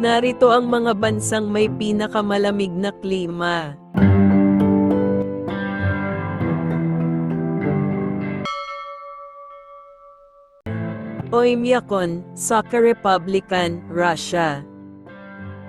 Narito ang mga bansang may pinakamalamig na klima. Oymyakon, Soccer Republican, Russia.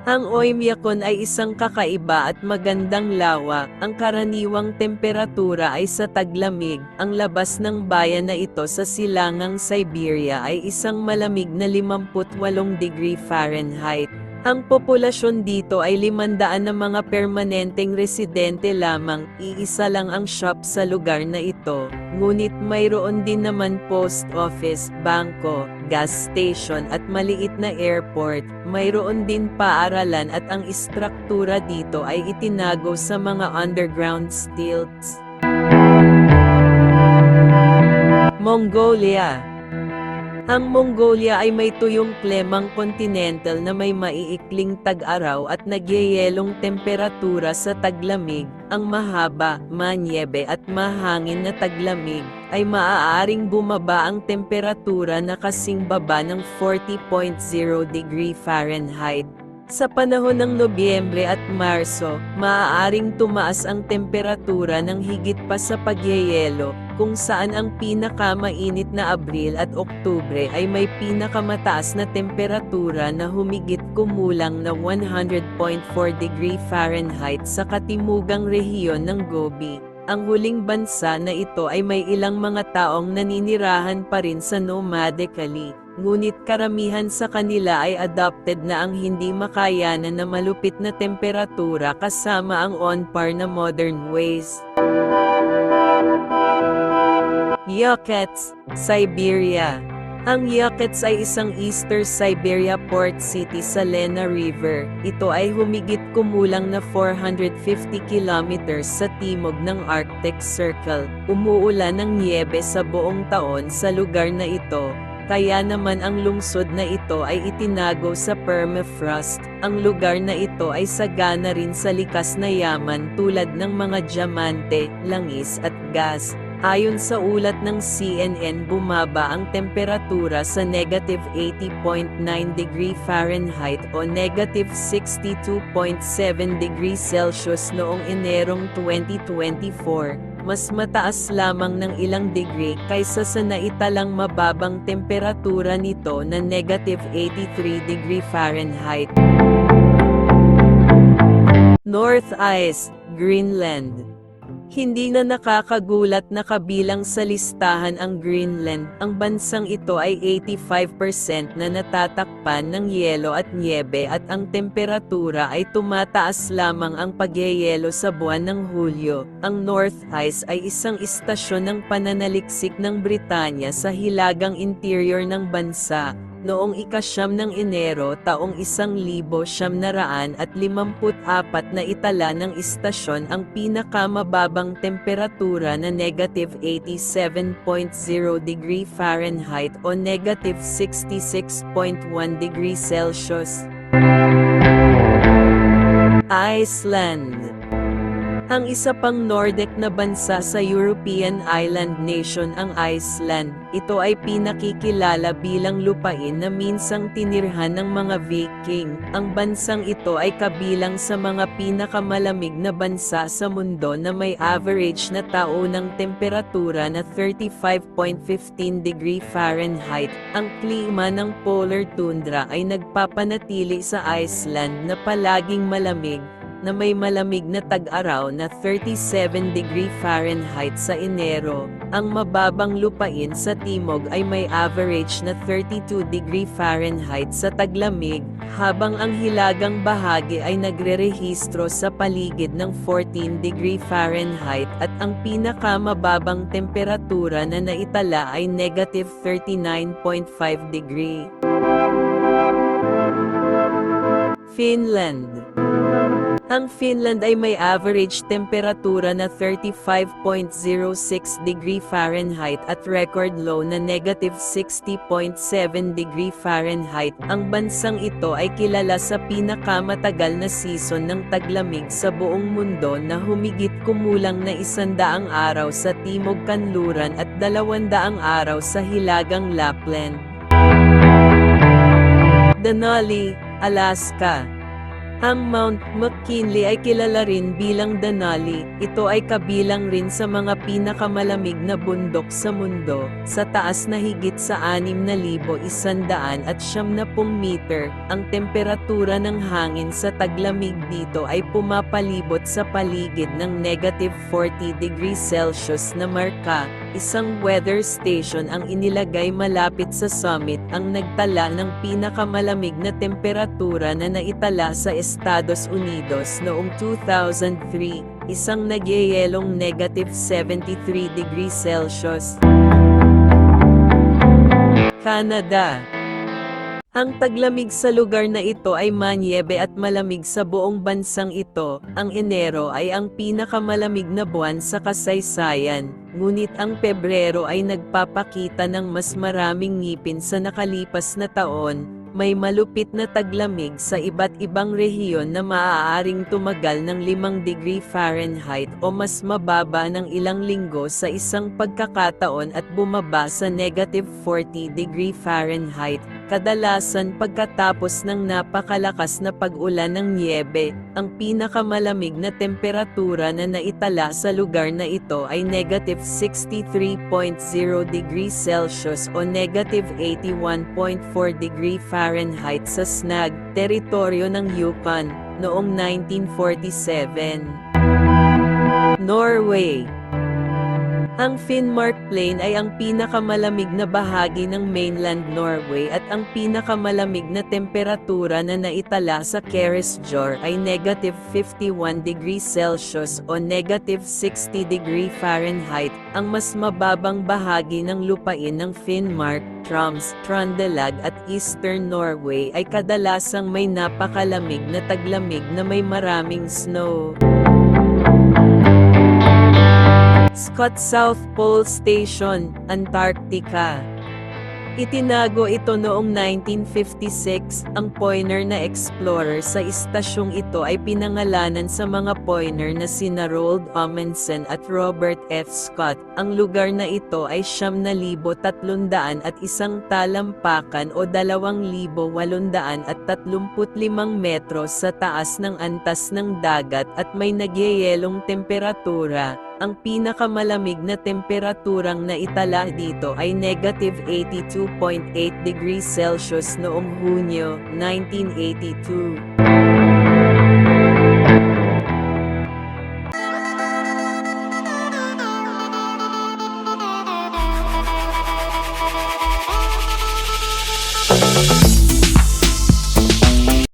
Ang Oymyakon ay isang kakaiba at magandang lawa. Ang karaniwang temperatura ay sa taglamig. Ang labas ng bayan na ito sa silangang Siberia ay isang malamig na 58 degree Fahrenheit. Ang populasyon dito ay 500 na mga permanenteng residente lamang, iisa lang ang shop sa lugar na ito. Ngunit mayroon din naman post office, bangko, gas station at maliit na airport. Mayroon din paaralan at ang istruktura dito ay itinago sa mga underground stilts. Mongolia ang Mongolia ay may tuyong klemang continental na may maiikling tag-araw at nagyeyelong temperatura sa taglamig. Ang mahaba, manyebe at mahangin na taglamig ay maaaring bumaba ang temperatura na kasing baba ng 40.0 degree Fahrenheit. Sa panahon ng Nobyembre at Marso, maaaring tumaas ang temperatura ng higit pa sa pagyeyelo, kung saan ang pinakamainit na Abril at Oktubre ay may pinakamataas na temperatura na humigit kumulang na 100.4 degree Fahrenheit sa katimugang rehiyon ng Gobi. Ang huling bansa na ito ay may ilang mga taong naninirahan pa rin sa nomadically, ngunit karamihan sa kanila ay adopted na ang hindi makayanan na malupit na temperatura kasama ang on-par na modern ways. Yakets, Siberia ang Yakets ay isang Easter Siberia port city sa Lena River. Ito ay humigit kumulang na 450 kilometers sa timog ng Arctic Circle. Umuulan ng niebe sa buong taon sa lugar na ito. Kaya naman ang lungsod na ito ay itinago sa permafrost. Ang lugar na ito ay sagana rin sa likas na yaman tulad ng mga diamante, langis at gas. Ayon sa ulat ng CNN bumaba ang temperatura sa negative 80.9 degree Fahrenheit o negative 62.7 degree Celsius noong Enerong 2024, mas mataas lamang ng ilang degree kaysa sa naitalang mababang temperatura nito na negative 83 degree Fahrenheit. North Ice, Greenland hindi na nakakagulat na kabilang sa listahan ang Greenland. Ang bansang ito ay 85% na natatakpan ng yelo at niebe at ang temperatura ay tumataas lamang ang pagyeyelo sa buwan ng Hulyo. Ang North Ice ay isang istasyon ng pananaliksik ng Britanya sa hilagang interior ng bansa noong ikasyam ng Enero taong isang libo siyam na raan at limamput apat na itala ng istasyon ang pinakamababang temperatura na negative 87.0 degree Fahrenheit o negative 66.1 degree Celsius. Iceland ang isa pang Nordic na bansa sa European island nation ang Iceland. Ito ay pinakikilala bilang lupain na minsang tinirhan ng mga Viking. Ang bansang ito ay kabilang sa mga pinakamalamig na bansa sa mundo na may average na taunang temperatura na 35.15 degree Fahrenheit. Ang klima ng polar tundra ay nagpapanatili sa Iceland na palaging malamig na may malamig na tag-araw na 37 degree Fahrenheit sa Enero. Ang mababang lupain sa timog ay may average na 32 degree Fahrenheit sa taglamig, habang ang hilagang bahagi ay nagre-rehistro sa paligid ng 14 degree Fahrenheit at ang pinakamababang temperatura na naitala ay negative 39.5 degree. Finland ang Finland ay may average temperatura na 35.06 degree Fahrenheit at record low na negative 60.7 degree Fahrenheit. Ang bansang ito ay kilala sa pinakamatagal na season ng taglamig sa buong mundo na humigit kumulang na isandaang araw sa Timog Kanluran at dalawandaang araw sa Hilagang Lapland. Denali, Alaska. Ang Mount McKinley ay kilala rin bilang Denali. Ito ay kabilang rin sa mga pinakamalamig na bundok sa mundo, sa taas na higit sa 6,170 at 70 meter. Ang temperatura ng hangin sa taglamig dito ay pumapalibot sa paligid ng negative 40 degrees Celsius na marka. Isang weather station ang inilagay malapit sa summit ang nagtala ng pinakamalamig na temperatura na naitala sa Estados Unidos noong 2003, isang nagyayelong negative 73 degrees Celsius. Canada ang taglamig sa lugar na ito ay manyebe at malamig sa buong bansang ito. Ang Enero ay ang pinakamalamig na buwan sa kasaysayan, ngunit ang Pebrero ay nagpapakita ng mas maraming ngipin sa nakalipas na taon. May malupit na taglamig sa iba't ibang rehiyon na maaaring tumagal ng 5 degree Fahrenheit o mas mababa ng ilang linggo sa isang pagkakataon at bumaba sa negative 40 degree Fahrenheit kadalasan pagkatapos ng napakalakas na pag-ulan ng niebe, ang pinakamalamig na temperatura na naitala sa lugar na ito ay negative 63.0 degrees Celsius o negative 81.4 degree Fahrenheit sa Snag, teritoryo ng Yukon, noong 1947. Norway ang Finnmark Plain ay ang pinakamalamig na bahagi ng mainland Norway at ang pinakamalamig na temperatura na naitala sa Keresjor ay negative 51 degrees Celsius o negative 60 degree Fahrenheit. Ang mas mababang bahagi ng lupain ng Finnmark, Troms, Trøndelag at Eastern Norway ay kadalasang may napakalamig na taglamig na may maraming snow. Scott South Pole Station, Antarctica. Itinago ito noong 1956, ang Pointer na explorer sa istasyong ito ay pinangalanan sa mga Pointer na sina Roald Amundsen at Robert F. Scott. Ang lugar na ito ay 7,300 at isang talampakan o 2,835 metro sa taas ng antas ng dagat at may nagyayelong temperatura. Ang pinakamalamig na temperaturang naitala dito ay negative 82.8 degrees Celsius noong Hunyo 1982.